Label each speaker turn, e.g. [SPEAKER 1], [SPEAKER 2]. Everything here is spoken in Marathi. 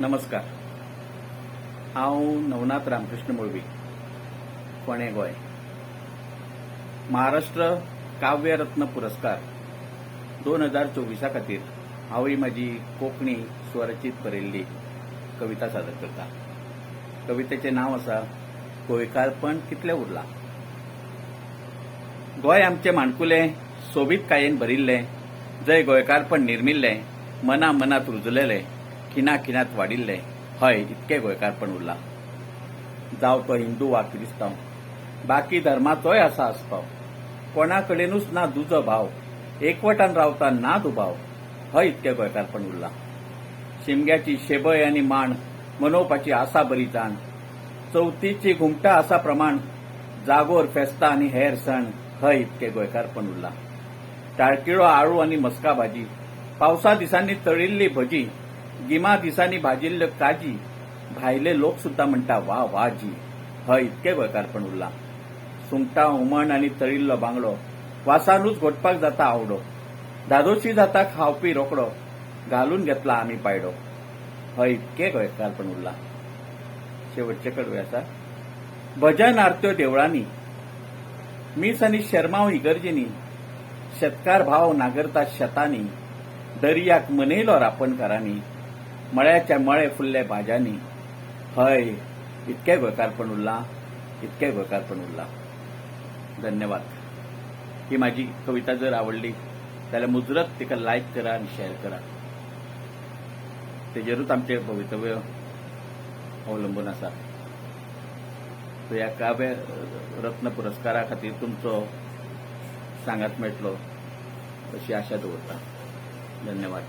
[SPEAKER 1] नमस्कार. हांव नवनाथ रामकृष्ण मुळवी फोंडे गोंय महाराष्ट्र काव्य रत्न पुरस्कार दोन हजार चोवीसा खातीर हांवूय म्हजी कोंकणी स्वरचीत बरयल्ली कविता सादर करता. कवितेचें नांव आसा गोंयकारपण कितलें उरलां. गोंय आमचें माणकुलें सोबीत कायेन भरिल्लें जंय गोंयकारपण निर्मिल्लें मना मनात रुजलेलें किना किनात वाडिल्लें हय इतके गोंयकारपण उरलां. जावं तो हिंदू वा क्रिस्तांव बाकी धर्माचोय आसा आसपाव कोणा कडेनूच ना दुजो भाव. एकवटान रावता ना दुबाव हय इतके गोंयकारपण उरलां. शिमग्याची शेबय आनी मांड मनोवपाची आसा बरी जाण. चवथीची घुमटां आसा प्रमाण. जागोर फेस्तां आनी हेर सण. हय इतके गोंयकारपण उरलां. टाळकिळो आळू आनी मस्का भाजी पावसा दिसांनी तळिल्ली भजी. गिमा दिसांनी भाजिल्ल्यो काजी. भायले लोक सुद्दां म्हणटा वा वा जी. हय इतके गोंयकारपण उरलां. सुंगटां हुमण आनी तळिल्लो बांगडो. वासानूच घोटपाक जाता आवडो. धादोशी जाता खावपी रोकडो. घालून घेतला आमी पायडो. हय इतके गोंयकारपण उरलां. शेवटचे कडवे आसा भजन आरत्यो देवळांनी. मीस आनी शर्माव इगर्जेनी. शेतकार भाव नागरता शेतांनी. दर्याक मनयलो रापणकारांनी. मळ्याच्या मळे फुल्ले भाज्यांनी हय इतकें गोंयकारपण उरलां इतकें गोंयकारपण उरलां. धन्यवाद. ही माझी कविता जर आवडली जाल्यार मुजरत तिका लायक करा आनी शेअर करा. तेजेरूच आमचे भवितव्य अवलंबून आसा सो ह्या काव्य रत्न पुरस्कारा खातीर तुमचो सांगात मेळटलो अशी आशा दवरता धन्यवाद.